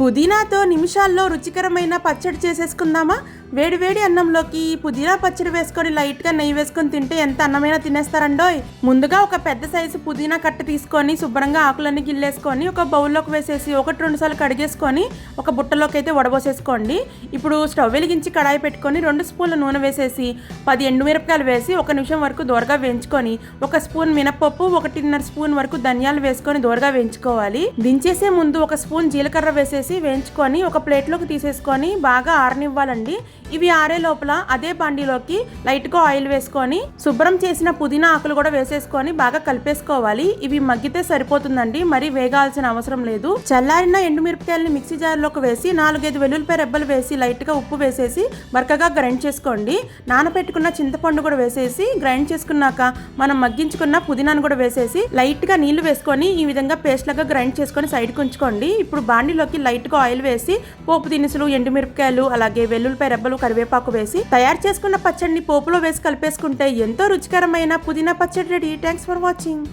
పుదీనాతో నిమిషాల్లో రుచికరమైన పచ్చడి చేసేసుకుందామా? వేడివేడి అన్నంలోకి పుదీనా పచ్చడి వేసుకొని లైట్గా నెయ్యి వేసుకొని తింటే ఎంత అన్నమైనా తినేస్తారండోయ్? ముందుగా ఒక పెద్ద సైజు పుదీనా కట్ట తీసుకొని శుభ్రంగా ఆకులన్నీ గిల్లేసుకొని ఒక బౌల్లోకి వేసేసి ఒకటి రెండు సార్లు కడిగేసుకొని ఒక బుట్టలోకి అయితే వడబోసేసుకోండి. ఇప్పుడు స్టవ్ వెలిగించి కడాయి పెట్టుకొని రెండు స్పూన్ల నూనె వేసేసి పది ఎండుమిరపకాయలు వేసి ఒక నిమిషం వరకు దోరగా వేయించుకొని ఒక స్పూన్ మినపప్పు ఒకటిన్నర స్పూన్ వరకు ధనియాలు వేసుకొని దోరగా వేయించుకోవాలి. దించేసే ముందు ఒక స్పూన్ జీలకర్ర వేసేసి వేయించుకొని ఒక ప్లేట్లోకి తీసేసుకొని బాగా ఆరనివ్వాలండి. ఇవి ఆరే లోపల అదే బండిలోకి లైట్గా ఆయిల్ వేసుకొని శుభ్రం చేసిన పుదీనా ఆకులు కూడా వేసేసుకొని బాగా కలిపేసుకోవాలి. ఇవి మగ్గితే సరిపోతుందండి. మరి వేగాల్సిన అవసరం లేదు. చల్లారిన ఎండుమిరపకాయలని మిక్సీ జార్లోకి వేసి నాలుగైదు వెల్లుల్లిపాయ రెబ్బలు వేసి లైట్గా ఉప్పు వేసేసి బరకగా గ్రైండ్ చేసుకోండి. నానబెట్టుకున్న చింతపండు కూడా వేసేసి గ్రైండ్ చేసుకున్నాక మనం మగ్గించుకున్న పుదీనాను కూడా వేసేసి లైట్గా నీళ్ళు వేసుకొని ఈ విధంగా పేస్ట్ లాగా గ్రైండ్ చేసుకొని సైడ్కి ఉంచుకోండి. ఇప్పుడు బాండిలోకి లైట్గా ఆయిల్ వేసి పోపు దినుసులు ఎండుమిరపకాయలు అలాగే వెల్లుల్లిపాయ రెబ్బలు కరివేపాకు వేసి తయారు చేసుకున్న పచ్చడిని పోపులో వేసి కలిపేసుకుంటే ఎంతో రుచికరమైన పుదీనా పచ్చడి రెడీ. Thanks for watching